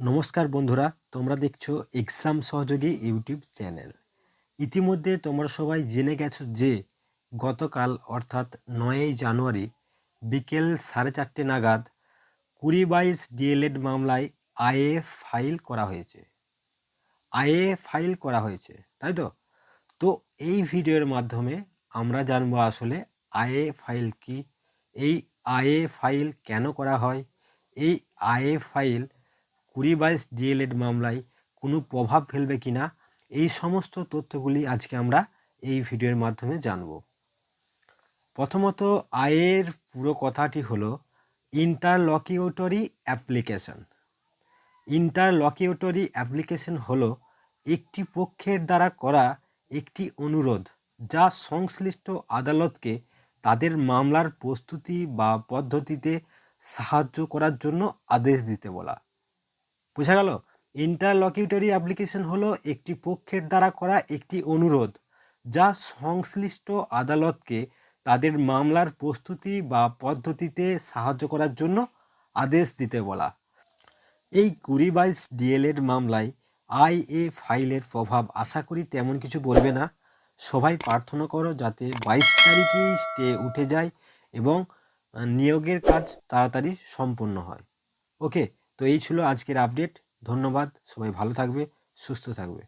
নমস্কার বন্ধুরা, তোমরা দেখছ এক্সাম সহযোগী ইউটিউব চ্যানেল। ইতিমধ্যে তোমরা সবাই জেনে গেছো যে গতকাল, অর্থাৎ নয়ই জানুয়ারি, বিকেল সাড়ে চারটে নাগাদ কুড়ি বাইশ ডিএলএড মামলায় আইএ ফাইল করা হয়েছে। আইএ ফাইল করা হয়েছে, তাই তো? তো এই ভিডিওর মাধ্যমে আমরা জানব আসলে আইএ ফাইল কি, এই আইএ ফাইল কেন করা হয়, এই আইএ ফাইল কুড়ি বাইশ ডিএলএড মামলায় কোনো প্রভাব ফেলবে কি না, এই সমস্ত তথ্যগুলি আজকে আমরা এই ভিডিওর মাধ্যমে জানব। প্রথমত, আয়ের পুরো কথাটি হলো ইন্টারলকিউটরি অ্যাপ্লিকেশন ইন্টারলকিউটরি অ্যাপ্লিকেশন হলো একটি পক্ষের দ্বারা করা একটি অনুরোধ যা সংশ্লিষ্ট আদালতকে তাদের মামলার প্রস্তুতি বা পদ্ধতিতে সাহায্য করার জন্য আদেশ দিতে বলা। বোঝা গেল? ইন্টারলকিউটরি অ্যাপ্লিকেশন হলো একটি পক্ষের দ্বারা করা একটি অনুরোধ, যা সংশ্লিষ্ট আদালতকে তাদের মামলার প্রস্তুতি বা পদ্ধতিতে সাহায্য করার জন্য আদেশ দিতে বলা। এই কুড়ি বাইশ ডিএলএড মামলায় আই এ ফাইলের প্রভাব আশা করি তেমন কিছু বলবে না। সবাই প্রার্থনা করো যাতে বাইশ তারিখেই স্টে উঠে যায় এবং নিয়োগের কাজ তাড়াতাড়ি সম্পন্ন হয়। ওকে তো এই ছিল আজকের আপডেট ধন্যবাদ সবাই ভালো থাকবে সুস্থ থাকবে।